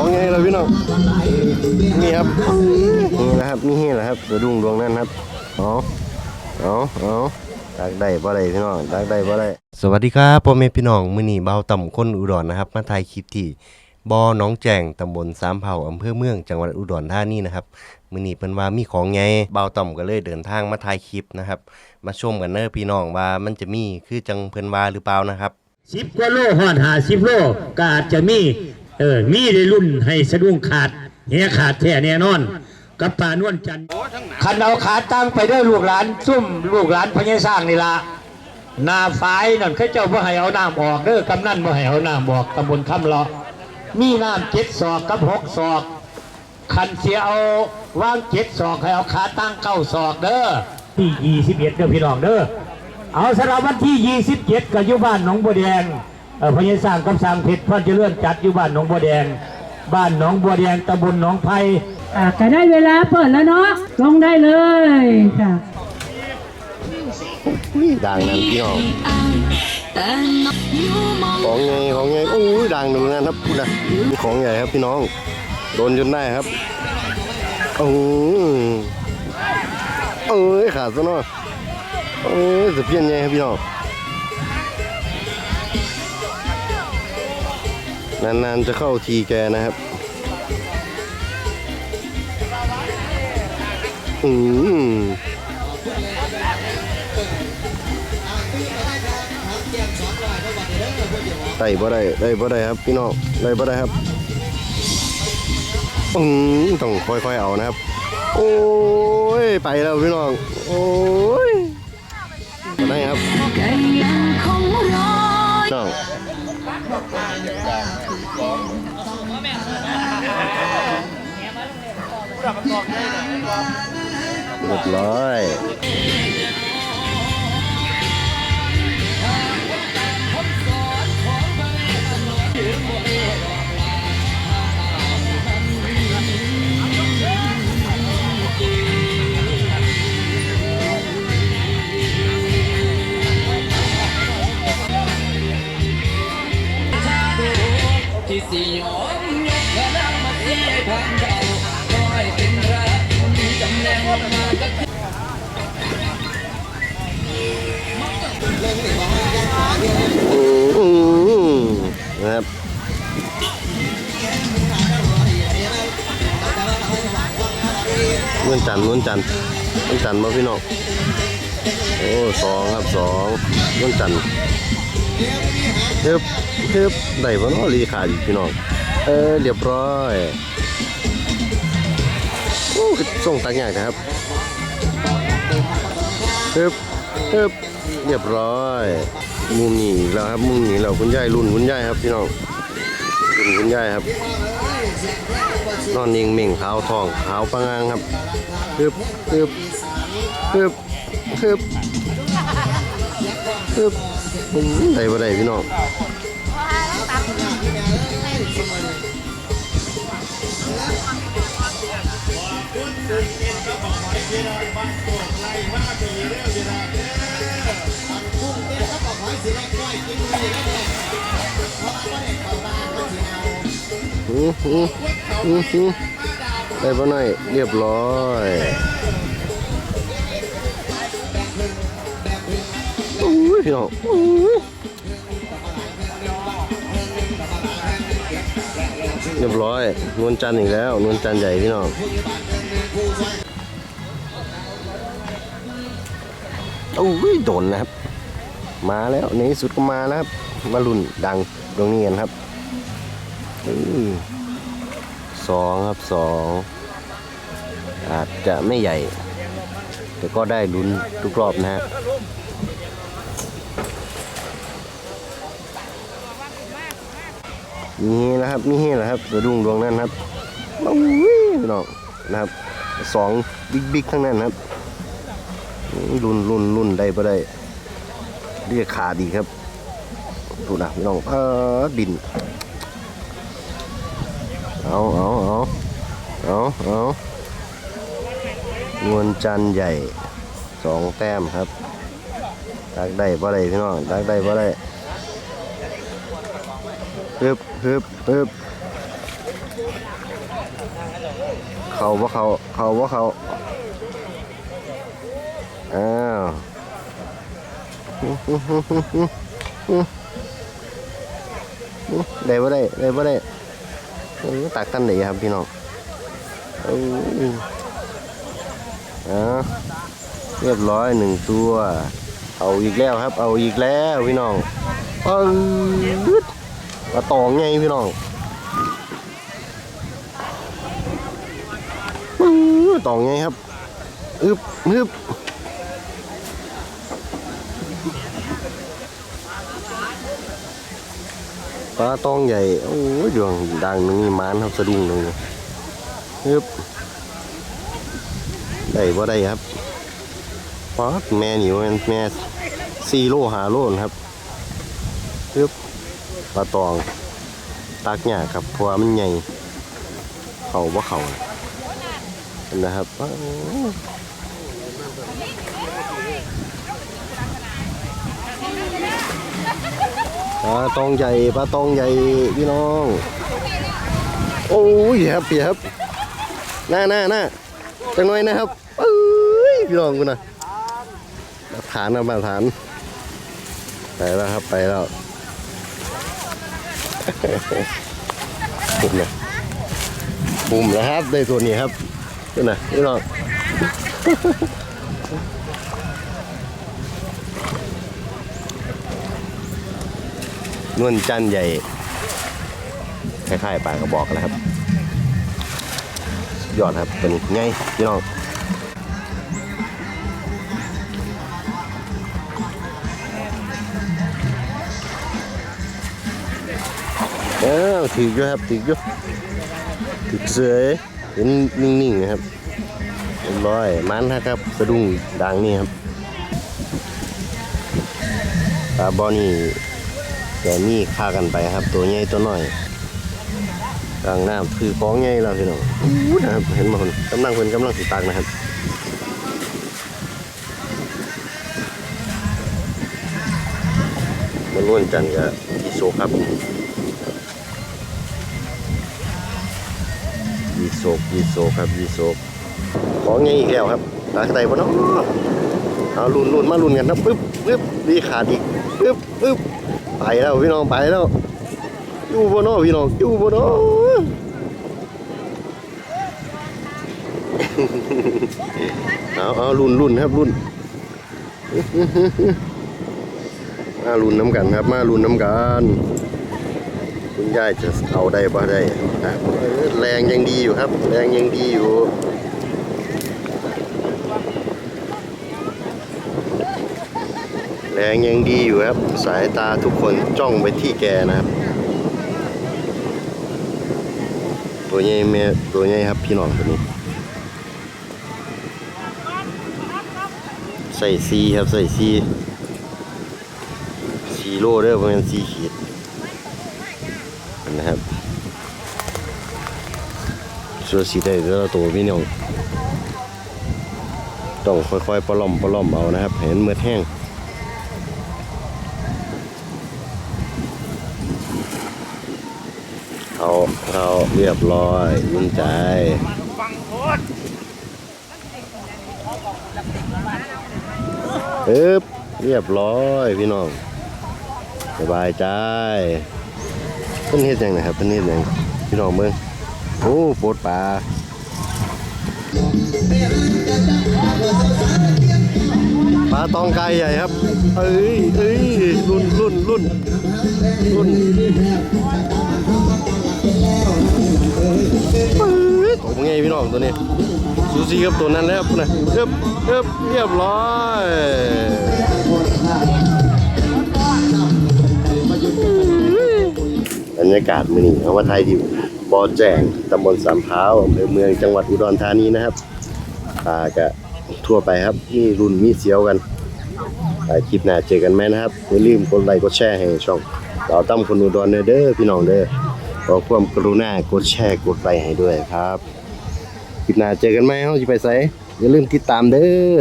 ของไงล่ะพี่น้องนี่ครับนี่นะครับนี่แหละครับสะดุ้งดวงนั้นครับเอาเอาเอาตักได้บ่ได้พี่น้องตักได้บ่ได้สวัสดีครับพ่อแม่พี่น้องมื้อนี้เบาต่ำคนอุดรนะครับ มาถ่ายคลิปที่บ่อหน้องแจงตำบลสามเผ่าอำเภอเมืองจังหวัดอุดรธานีนะครับมื้อนี้เพิ่นว่ามีของไงเบาต่ำก็เลยเดินทางมาถ่ายคลิปนะครับ มาชมกันเด้อพี่น้องว่ามันจะมีคือจังเพิ่นว่าหรือเปล่านะครับสิบกว่าโลหอดหาสิบโลก็อาจจะมี เออ มีในรุ่นให้สะดุ้งขาดเฮียขาดแท้แน่นอน กับป่านวลจันทร์ขันเอาขาตั้งไปด้วยลูกหลานซุ่มลูกหลานพญาสร้างนี่ละหนาฝายนั่นเขาเจ้าบ่ให้เอาน้ำออกเด้อกำนันบ่ให้เอาน้ำออกตำบลคำเลาะมีน้ำเจ็ดศอกกับหกศอกคันเสียเอาว่างเจ็ดศอกให้เอาขาตั้งเก้าศอกเด้อที่ยี่สิบเอ็ดเด้อพี่น้องเด้อเอาสำหรับวันที่27กับอยู่บ้านหนองบัวแดงเออ พญาสร้างกับสร้างเพชรพ่อจะเลื่อนจัดอยู่บ้านหนองบัวแดง บ้านหนองบัวแดงตำบลหนองไผ่อะก็ได้เวลาเปิดแล้วเนาะลงได้เลยค่ะดังนั้นพี่น้องของใหญ่ของใหญ่โอ้ยดังดูนั่นครับพูดนะของใหญ่ครับพี่น้อง โดนจนได้ครับโอ้ยเอ้ยขาดซะหน่อยเอ้ยสะเพี้ยนใหญ่ครับพี่น้อง นานๆจะเข้าทีแกนะครับ อืมได้บ่ได้ได้บ่ได้ครับพี่น้องได้บ่ได้ครับอืมต้องค่อยๆเอานะครับ โอ้ยไปแล้วพี่น้อง โอ้ยได้ครับน้อง เรียบร้อยที่สี่ยอมยกกระดังมาเสียพันเก่า อยเป็นรักจำแนกมาก็อืมนะครับนวลจันทร์นจันทร์นจันทร์มาพี่น้องโอ้สองครับสองนวลจันทร์เทึบเทึบได้ปะเนาะรีขาดอีกพี่น้องเออเรียบร้อย โอ้ส่งตักใหญ่นะครับเทึบเทึบเรียบร้อยมุมนี้แล้วครับมุมนี้เราคุณยายรุ่นคุณยายครับพี่น้องรุ่นคุณยายครับนอนเองเม่งขาวทองขาวปางางครับฮึบฮึบฮึบฮึบฮึบอื มได้บ่ได้พี่น้องอือหืออือหือได้บ่หน่อยเรียบร้อยโอ้ยพี่น้องโอ้ยเรียบร้อยนวลจันทร์อีกแล้วนวลจันทร์ใหญ่พี่น้อง โอ้ยโดนนะครับ มาแล้วในที่สุดก็มาแล้วครับมาลุ่นดังตรงนี้กันครับอสองครับสองอาจจะไม่ใหญ่ แต่ก็ได้ลุ้นทุกรอบนะฮะนี่นะครับนี่แหละครับสะดุ้งดวงนั้นครับโอ้ยน้องนะครับสองบิ๊กบิ๊กทั้งนั้นครับ ลุ้นลุ้นลุ้นได้ปะได้เรียกขาดีครับดูนะพี่น้องเออดิน เอาเอาเอาเอาเอานวลจันใหญ่สองแต้มครับตักได้บ่ได้พี่น้องตักได้บ่ได้ฮึบฮึบฮึบเขาว่าเขาเขาว่าเขา อ้าวได้บ่ได้ได้บ่ได้ตักกันได้ครับพี่น้องเอออ่าเรียบร้อยหนึ่งตัว เอาอีกแล้วครับ เอาอีกแล้วพี่น้องปึ้ดปลาตองไงพี่น้องตองไงครับอึบอึบ ปลาตองใหญ่ โอ้ยดวงดังนึงนี่มานครับสะดุ้งเลยอึบได้บ่ได้ครับป๊อดแม่นี่แม่สี่โลหาโลนครับปึ๊บปลาตองตักหยาครับเพราะว่ามันใหญ่เขาว่าเขานะครับอ้าว ปลาตองใหญ่ปลาตองใหญ่พี่น้อง โอ้ยครับพี่ครับหน้าหน้าหน้าจังน่อยนะครับเอ้ยพี่น้องกูนะมาฐานครับมาฐาน ไปแล้วครับไปแล้วปุ่มเลยปุ่มแล้วครับได้ตัวนี้ครับนี่นะนี่น้อง นวลจันใหญ่คล้ายๆปลากระบอกนะครับ ยอดครับเป็นไงพี่น้องเออถืออยู่ครับถืออยู่ถือเสือเห็นนิ่งๆนะครับเรียบร้อยมันนะครับสะดุ้งดังนี่ครับปลาบอนี่ แต่นี่ฆ่ากันไปครับ ตัวใหญ่ตัวน้อยกลางน้ำคือของใหญ่แล้วพี่น้องอู้นะครับเห็นมาคนกำลังคนกำลังสิตักนะครับมันล้วนจันทร์กับอีโซครับยีโศกยีโศกครับยีโศกของไงอีกแล้วครับตาใส่ปะเนาะเอาลุนลุนมาลุนกันนะปึ๊บปึ๊บดีขาดอีกปึ๊บปึ๊บ ไปแล้วพี่น้องไปแล้วอยู่บนน้อพี่น้องอยู่บนน้อเอาเอาลุนลุนครับลุนมาลุนน้ำกันครับ มาลุนน้ำกันคุณยายจะเอาได้บ่ได้แรงยังดีอยู่ครับ แรงยังดีอยู่ แรงยังดีอยู่ครับ สายตาทุกคนจ้องไปที่แกนะครับ ตัวใหญ่แม่ตัวใหญ่ครับพี่น้องตัวนี้ ใส่ซีครับใส่ซีซีโร่เด้อประมาณซีขีดนะครับส่วนสีได้แต่ละตัวพี่น้องต้องค่อยๆปล่อมปล่อมเอานะครับ เห็นเมือแห้ง เอาเอาเรียบร้อยยุ่งใจปึ๊บเรียบร้อยพี่น้องสบายใจเพิ่นเฮ็ดยังนะครับเพิ่นเฮ็ดยังพี่น้องเบิ่งโอ้โปดปลาปลาตองไกายใหญ่ครับ เอ้ยเอ้ยรุ่นรุ่นรุ่นรุ่น องตัวนี้ซูซี่ครับตัวนั้นแล้วนะเรียบเรียบเรียบร้อยบรรยากาศมื้อนี้เอามาไทยที่บ่อแจงตำบลสามพร้าวอำเภอเมืองจังหวัดอุดรธานีนะครับปลาก็ทั่วไปครับมีรุ่นมีเสียวกันคลิปหน้าเจอกันไหมนะครับอย่าลืมกดไลค์กดแชร์ให้ช่องเราตั้มคนอุดรเด้อพี่น้องเด้อขอความกรุณากดแชร์กดไลค์ให้ด้วยครับ ลิปหน้าเจอกันไหมเขาสิไปไสอย่าลืมติดตามเด้อ